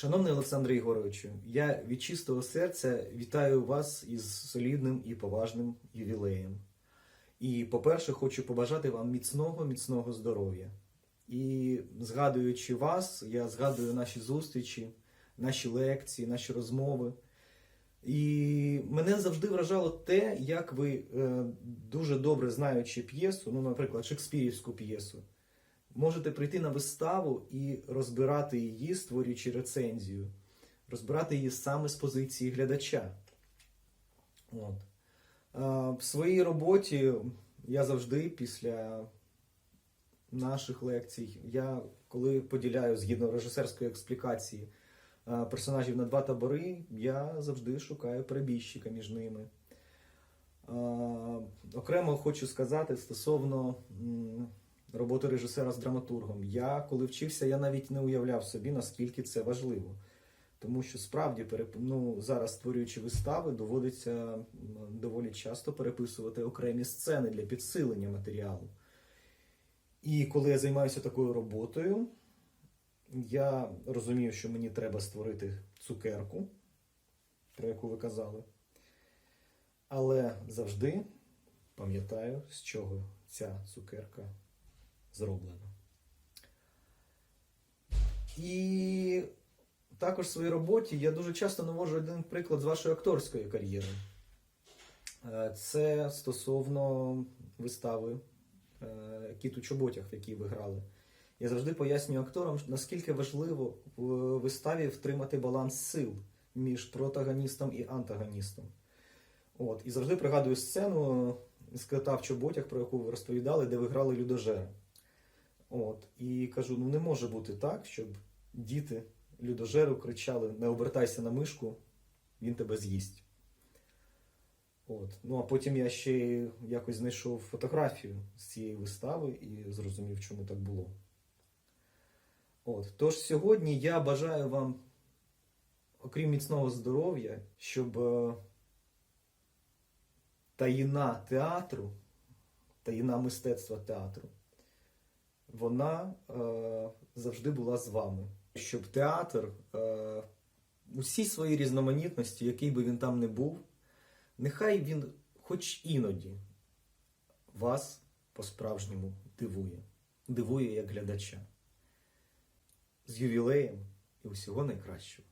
Шановний Олександре Ігоровичу, я від чистого серця вітаю вас із солідним і поважним ювілеєм. І, по-перше, хочу побажати вам міцного, міцного здоров'я. І згадуючи вас, я згадую наші зустрічі, наші лекції, наші розмови. І мене завжди вражало те, як ви, е, дуже добре знаючи п'єсу, ну, наприклад, шекспірівську п'єсу, можете прийти на виставу і розбирати її, створюючи рецензію, розбирати її саме з позиції глядача. От. В своїй роботі я завжди після наших лекцій, я коли поділяю згідно режисерської експлікації персонажів на два табори, я завжди шукаю перебіжчика між ними. Окремо хочу сказати стосовно роботи режисера з драматургом. Я коли вчився, я навіть не уявляв собі, наскільки це важливо. Тому що справді ну, зараз створюючи вистави, доводиться доволі часто переписувати окремі сцени для підсилення матеріалу. І коли я займаюся такою роботою, я розумію, що мені треба створити цукерку, про яку ви казали. Але завжди пам'ятаю, з чого ця цукерка зроблена. І також в своїй роботі я дуже часто наводжу один приклад з вашої акторської кар'єри. Е, Це стосовно вистави е, Кіт у чоботях, в якій ви грали. Я завжди пояснюю акторам, наскільки важливо в виставі втримати баланс сил між протагоністом і антагоністом. От, і завжди пригадую сцену з кота в чоботях, про яку ви розповідали, де ви грали людожера. От, і кажу: ну не може бути так, щоб діти людожеру кричали: не обертайся на мишку, він тебе з'їсть. От. Ну а потім я ще якось знайшов фотографію з цієї вистави і зрозумів, чому так було. От. Тож сьогодні я бажаю вам, окрім міцного здоров'я, щоб е, таїна театру, таїна мистецтва театру, вона е, завжди була з вами. Щоб театр е, у всій своїй різноманітності, який би він там не був, нехай він хоч іноді вас по-справжньому дивує, дивує як глядача. З ювілеєм і усього найкращого.